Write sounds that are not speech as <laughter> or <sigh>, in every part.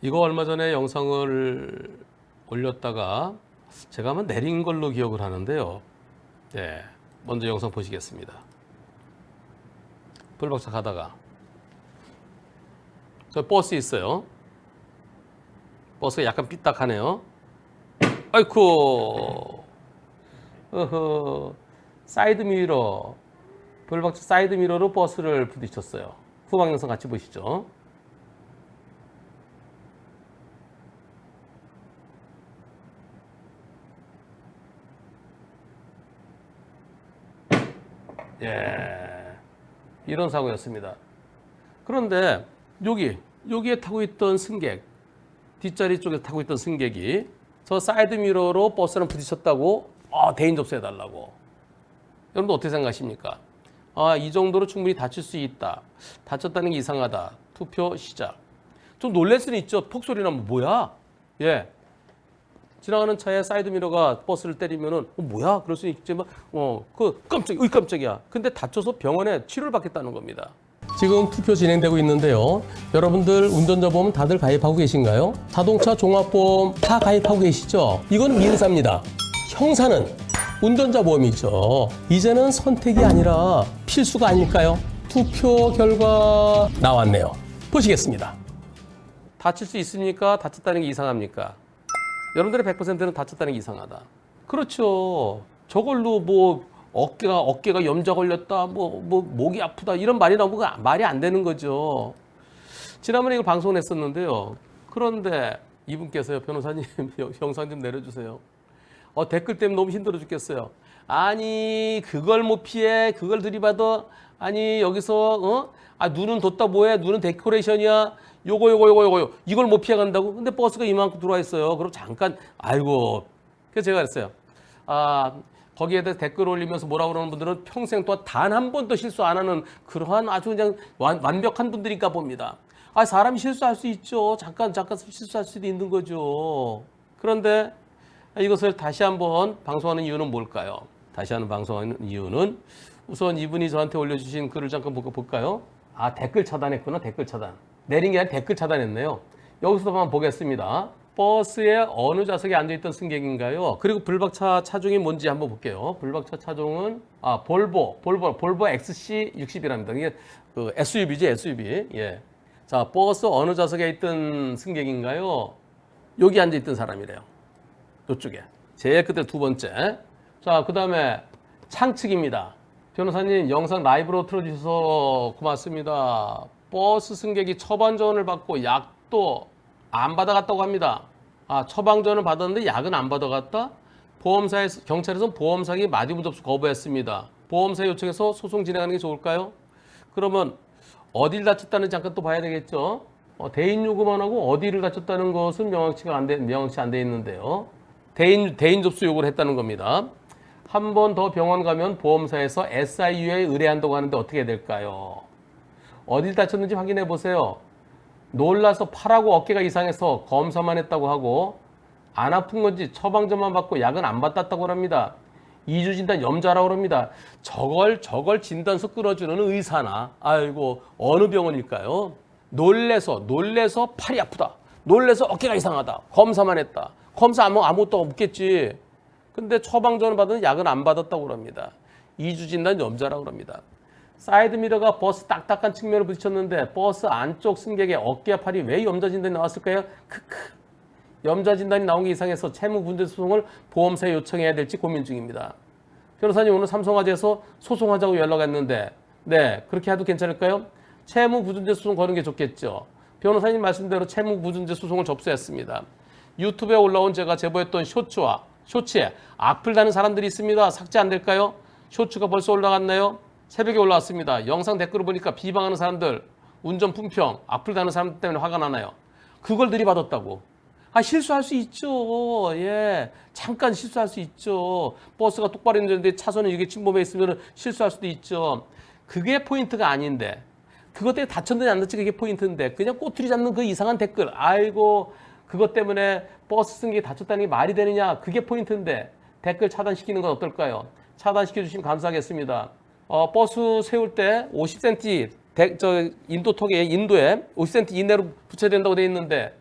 이거 얼마 전에 영상을 올렸다가 제가 한번 내린 걸로 기억을 하는데요. 예, 먼저 영상 보시겠습니다. 불박차 가다가 저 버스 있어요. 버스가 약간 삐딱하네요. 아이쿠, 어허, 사이드 미러, 불박차 사이드 미러로 버스를 부딪혔어요. 후방 영상 같이 보시죠. 예. 이런 사고였습니다. 그런데 여기, 여기에 타고 있던 승객, 뒷자리 쪽에 타고 있던 승객이 저 사이드 미러로 버스랑 부딪혔다고 아, 대인 접수해 달라고. 여러분들 어떻게 생각하십니까? 아, 이 정도로 충분히 다칠 수 있다. 다쳤다는 게 이상하다. 투표 시작. 좀 놀랄 수는 있죠. 폭소리 나면 뭐야? 예. 지나가는 차에 사이드 미러가 버스를 때리면은 어, 뭐야? 그럴 수 있지만 어그 깜짝 의 깜짝이야. 근데 다쳐서 병원에 치료를 받겠다는 겁니다. 지금 투표 진행되고 있는데요. 여러분들 운전자 보험 다들 가입하고 계신가요? 자동차 종합보험 다 가입하고 계시죠? 이건 민사입니다. 형사는 운전자 보험이죠. 이제는 선택이 아니라 필수가 아닐까요? 투표 결과 나왔네요. 보시겠습니다. 다칠 수 있습니까? 다쳤다는 게 이상합니까? 여러분들의 100%는 다쳤다는 게 이상하다. 그렇죠. 저걸로 뭐 어깨가 어깨가 염자 걸렸다, 뭐 뭐 목이 아프다 이런 말이 나오고 말이 안 되는 거죠. 지난번에 이걸 방송했었는데요. 그런데 이분께서요, 변호사님 <laughs> 영상 좀 내려주세요. 어, 댓글 때문에 너무 힘들어 죽겠어요. 아니 그걸 못 피해, 그걸 들이받아. 아니 여기서 어? 아 눈은 뒀다 뭐해? 눈은 데코레이션이야. 요거 요거 요거 요거 이걸 못 피해 간다고? 근데 버스가 이만큼 들어와 있어요. 그럼 잠깐 아이고. 그래서 제가 그랬어요. 아 거기에 대해 댓글 올리면서 뭐라 그러는 분들은 평생 또단한 번도 실수 안 하는 그러한 아주 그냥 완, 완벽한 분들인가 봅니다. 아 사람이 실수할 수 있죠. 잠깐 잠깐 실수할 수도 있는 거죠. 그런데 이것을 다시 한번 방송하는 이유는 뭘까요? 다시 한번 방송하는 이유는 우선 이분이 저한테 올려주신 글을 잠깐 볼까- 볼까요? 아 댓글 차단했구나 댓글 차단 내린 게 아니라 댓글 차단했네요. 여기서 한번 보겠습니다. 버스에 어느 좌석에 앉아있던 승객인가요? 그리고 불박차 차종이 뭔지 한번 볼게요. 불박차 차종은 아 볼보 볼보 볼보 XC60이랍니다. 이게 그 SUV죠 SUV. 예. 자 버스 어느 좌석에 있던 승객인가요? 여기 앉아있던 사람이래요. 이쪽에 제일 끝에 두 번째 자 그 다음에 창측입니다 변호사님 영상 라이브로 틀어주셔서 고맙습니다 버스 승객이 처방전을 받고 약도 안 받아갔다고 합니다 아 처방전을 받았는데 약은 안 받아갔다 보험사에서 경찰에서 보험사기 마디부 접수 거부했습니다 보험사 요청해서 소송 진행하는 게 좋을까요 그러면 어딜 다쳤다는지 잠깐 또 봐야 되겠죠 어, 대인 요구만 하고 어디를 다쳤다는 것은 명확치가 안 돼, 명확치 안 돼 있는데요. 대인 대인 접수 요구를 했다는 겁니다. 한 번 더 병원 가면 보험사에서 SIU에 의뢰한다고 하는데 어떻게 될까요? 어딜 다쳤는지 확인해 보세요. 놀라서 팔하고 어깨가 이상해서 검사만 했다고 하고 안 아픈 건지 처방전만 받고 약은 안 받았다고 합니다. 이주 진단 염자라고 합니다. 저걸 저걸 진단서 끌어주는 의사나 아이고 어느 병원일까요? 놀래서 놀래서 팔이 아프다. 놀래서 어깨가 이상하다. 검사만 했다. 검사 아무 아무것도 없겠지. 근데 처방전을 받은 약은 안 받았다고 합니다. 이주 진단 염자라고 합니다. 사이드 미러가 버스 딱딱한 측면을 부딪혔는데 버스 안쪽 승객의 어깨와 팔이 왜 염자 진단이 나왔을까요? 크크. 염자 진단이 나온 게 이상해서 채무 분쟁 소송을 보험사에 요청해야 될지 고민 중입니다. 변호사님 오늘 삼성화재에서 소송하자고 연락했는데 네 그렇게 해도 괜찮을까요? 채무 부준재 소송 거는 게 좋겠죠. 변호사님 말씀대로 채무 부준재 소송을 접수했습니다. 유튜브에 올라온 제가 제보했던 쇼츠와 쇼츠에 악플 다는 사람들이 있습니다. 삭제 안 될까요? 쇼츠가 벌써 올라갔나요? 새벽에 올라왔습니다. 영상 댓글을 보니까 비방하는 사람들, 운전 품평, 악플 다는 사람들 때문에 화가 나나요? 그걸 들이받았다고. 아 실수할 수 있죠. 예, 잠깐 실수할 수 있죠. 버스가 똑바로 있는데 차선에 이게 침범해 있으면 실수할 수도 있죠. 그게 포인트가 아닌데 그것 때문에 다쳤는지 안 다쳤는지 그게 포인트인데 그냥 꼬투리 잡는 그 이상한 댓글. 아이고 그것 때문에 버스 승객이 다쳤다는 게 말이 되느냐? 그게 포인트인데 댓글 차단시키는 건 어떨까요? 차단시켜 주시면 감사하겠습니다. 어, 버스 세울 때 50cm 대, 저 인도턱에 인도에 50cm 이내로 붙여야 된다고 돼 있는데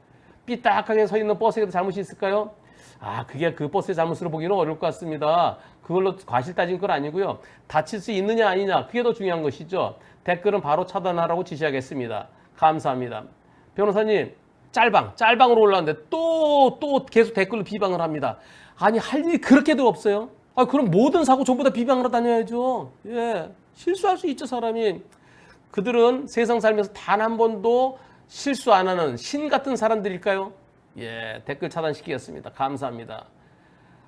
삐딱하게 서 있는 버스에 잘못이 있을까요? 아, 그게 그 버스의 잘못으로 보기는 어려울 것 같습니다. 그걸로 과실 따진 건 아니고요. 다칠 수 있느냐 아니냐 그게 더 중요한 것이죠. 댓글은 바로 차단하라고 지시하겠습니다. 감사합니다. 변호사님 짤방 짤방으로 올라왔는데 또 또 계속 댓글로 비방을 합니다. 아니 할 일이 그렇게도 없어요. 아 그럼 모든 사고 전부 다 비방하러 다녀야죠. 예 실수할 수 있죠 사람이. 그들은 세상 살면서 단 한 번도 실수 안 하는 신 같은 사람들일까요? 예, 댓글 차단시키겠습니다. 감사합니다.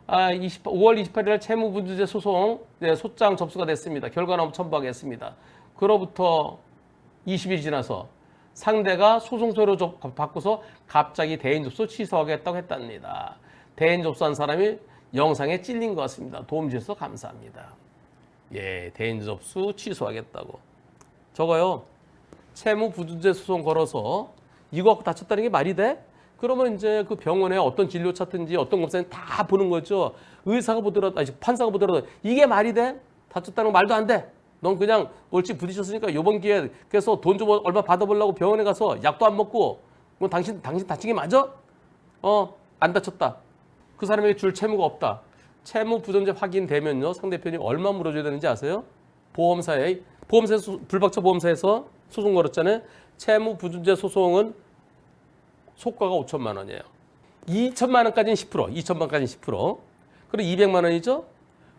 아, 20, 5월 28일 채무분주제 소송 네, 소장 접수가 됐습니다. 결과는 첨부하겠습니다. 그로부터 20일 지나서 상대가 소송 서류 접- 바꾸서 갑자기 대인 접수 취소하겠다고 했답니다. 대인 접수한 사람이 영상에 찔린 것 같습니다. 도움 주셔서 감사합니다. 예, 대인 접수 취소하겠다고. 저거요. 채무 부준제 소송 걸어서 이거 갖고 다쳤다는 게 말이 돼? 그러면 이제 그 병원에 어떤 진료 찾든지 어떤 검사는 다 보는 거죠. 의사가 보더라도 아니 판사가 보더라도 이게 말이 돼? 다쳤다는 거 말도 안 돼. 넌 그냥 옳지 부딪혔으니까 요번 기회에 그래서 돈 좀 얼마 받아보려고 병원에 가서 약도 안 먹고 뭐 당신 당신 다친 게 맞아? 어 안 다쳤다. 그 사람에게 줄 채무가 없다. 채무 부존재 확인되면요 상대편이 얼마 물어줘야 되는지 아세요? 보험사에 보험사에서 불박차 보험사에서 소송 걸었잖아요. 채무 부존재 소송은 소가가 5천만 원이에요. 2천만 원까지는 10%, 2천만 원까지는 10%. 그리고 200만 원이죠.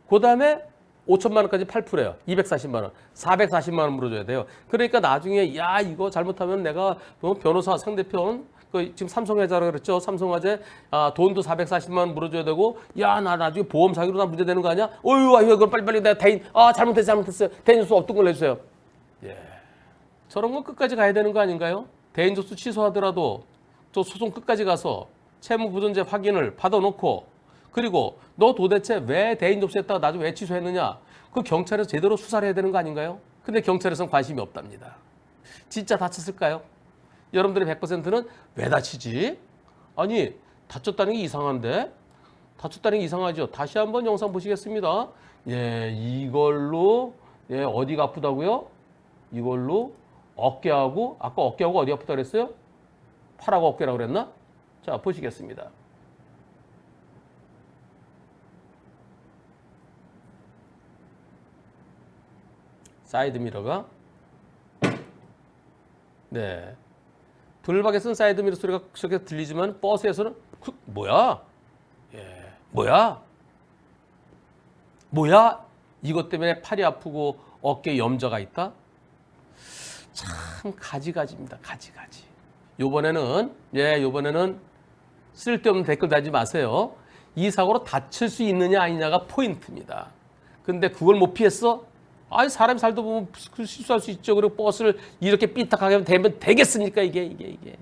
그다음에 5천만 원까지 8%예요. 240만 원. 440만 원 물어줘야 돼요. 그러니까 나중에 야 이거 잘못하면 내가 뭐 변호사 상대편 그 지금 삼성화재라 그랬죠. 삼성화재 아, 돈도 440만 원 물어줘야 되고 야 나 나중에 보험 사기로 나 문제 되는 거 아니야? 어유 아유 이거 빨리빨리 내가 대인 아 잘못했어 잘못했어요. 대인 수 없던 걸로 해주세요. 예. 저런 건 끝까지 가야 되는 거 아닌가요? 대인 접수 취소하더라도 또 소송 끝까지 가서 채무 부존재 확인을 받아놓고 그리고 너 도대체 왜 대인 접수했다가 나중에 왜 취소했느냐? 그 경찰에서 제대로 수사를 해야 되는 거 아닌가요? 근데 경찰에서는 관심이 없답니다. 진짜 다쳤을까요? 여러분들의 100%는 왜 다치지? 아니 다쳤다는 게 이상한데 다쳤다는 게 이상하죠. 다시 한번 영상 보시겠습니다. 예, 이걸로 예, 어디가 아프다고요? 이걸로 어깨하고 아까 어깨하고 어디 아프다 그랬어요? 팔하고 어깨라고 그랬나? 자, 보시겠습니다. 사이드 미러가 네. 돌박에 쓴 사이드 미러 소리가 그렇게 들리지만 버스에서는 그, 뭐야? 예. 뭐야? 뭐야? 이것 때문에 팔이 아프고 어깨에 염좌가 있다? 참 가지가지입니다. 가지가지. 요번에는 예, 요번에는 쓸데없는 댓글 달지 마세요. 이 사고로 다칠 수 있느냐 아니냐가 포인트입니다. 근데 그걸 못 피했어? 아니 사람 살다 보면 그 실수할 수 있죠. 그리고 버스를 이렇게 삐딱하게 되면 되겠습니까 이게 이게 이게.